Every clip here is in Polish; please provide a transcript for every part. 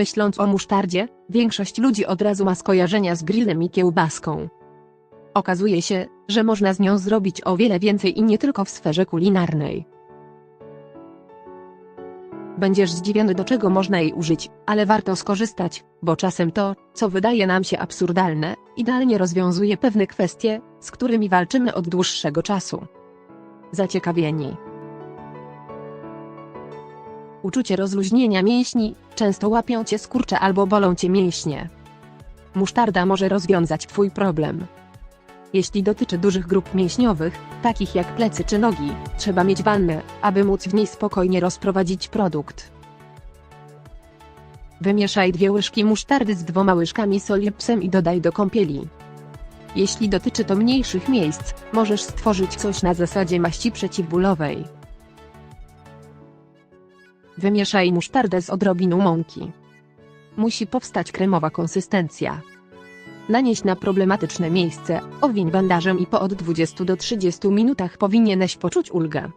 Myśląc o musztardzie, większość ludzi od razu ma skojarzenia z grillem i kiełbaską. Okazuje się, że można z nią zrobić o wiele więcej i nie tylko w sferze kulinarnej. Będziesz zdziwiony do czego można jej użyć, ale warto skorzystać, bo czasem to, co wydaje nam się absurdalne, idealnie rozwiązuje pewne kwestie, z którymi walczymy od dłuższego czasu. Zaciekawieni. Uczucie rozluźnienia mięśni, często łapią cię skurcze albo bolą cię mięśnie. Musztarda może rozwiązać twój problem. Jeśli dotyczy dużych grup mięśniowych, takich jak plecy czy nogi, trzeba mieć wannę, aby móc w niej spokojnie rozprowadzić produkt. Wymieszaj dwie łyżki musztardy z dwoma łyżkami soli psem i dodaj do kąpieli. Jeśli dotyczy to mniejszych miejsc, możesz stworzyć coś na zasadzie maści przeciwbólowej. Wymieszaj musztardę z odrobiną mąki. Musi powstać kremowa konsystencja. Nanieś na problematyczne miejsce, owiń bandażem i po od 20 do 30 minutach powinieneś poczuć ulgę.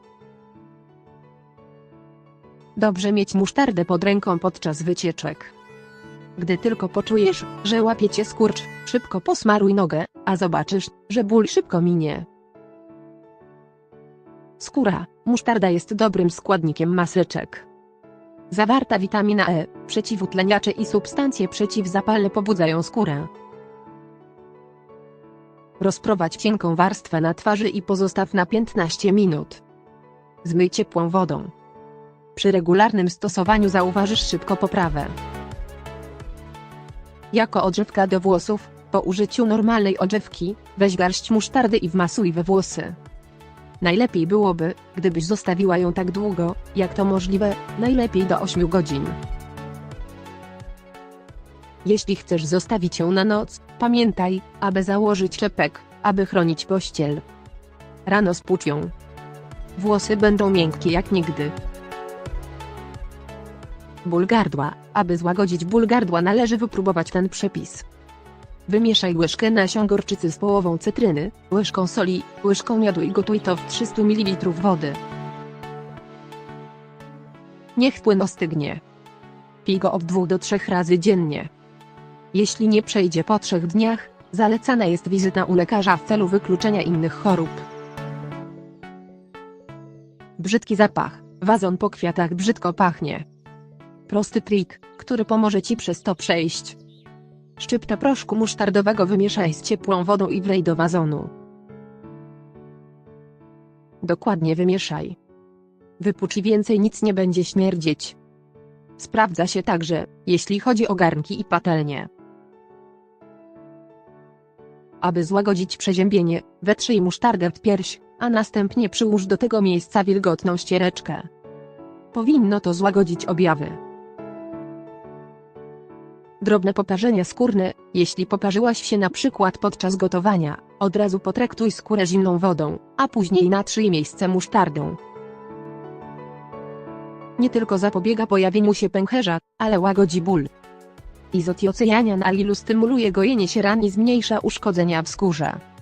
Dobrze mieć musztardę pod ręką podczas wycieczek. Gdy tylko poczujesz, że łapie cię skurcz, szybko posmaruj nogę, a zobaczysz, że ból szybko minie. Skóra. Musztarda jest dobrym składnikiem maseczek. Zawarta witamina E, przeciwutleniacze i substancje przeciwzapalne pobudzają skórę. Rozprowadź cienką warstwę na twarzy i pozostaw na 15 minut. Zmyj ciepłą wodą. Przy regularnym stosowaniu zauważysz szybko poprawę. Jako odżywka do włosów, po użyciu normalnej odżywki, weź garść musztardy i wmasuj we włosy. Najlepiej byłoby, gdybyś zostawiła ją tak długo, jak to możliwe, najlepiej do 8 godzin. Jeśli chcesz zostawić ją na noc, pamiętaj, aby założyć czepek, aby chronić pościel. Rano spłucz ją. Włosy będą miękkie jak nigdy. Ból gardła. Aby złagodzić ból gardła należy wypróbować ten przepis. Wymieszaj łyżkę nasion gorczycy z połową cytryny, łyżką soli, łyżką miodu i gotuj to w 300 ml wody. Niech płyn ostygnie. Pij go od 2 do 3 razy dziennie. Jeśli nie przejdzie po 3 dniach, zalecana jest wizyta u lekarza w celu wykluczenia innych chorób. Brzydki zapach. Wazon po kwiatach brzydko pachnie. Prosty trik, który pomoże Ci przez to przejść. Szczyptę proszku musztardowego wymieszaj z ciepłą wodą i wlej do wazonu. Dokładnie wymieszaj. Wypucz więcej nic nie będzie śmierdzieć. Sprawdza się także, jeśli chodzi o garnki i patelnie. Aby złagodzić przeziębienie, wetrzyj musztardę w pierś, a następnie przyłóż do tego miejsca wilgotną ściereczkę. Powinno to złagodzić objawy. Drobne poparzenia skórne, jeśli poparzyłaś się na przykład podczas gotowania, od razu potraktuj skórę zimną wodą, a później natrzyj miejsce musztardą. Nie tylko zapobiega pojawieniu się pęcherza, ale łagodzi ból. Izotiocjanian alilu stymuluje gojenie się ran i zmniejsza uszkodzenia w skórze.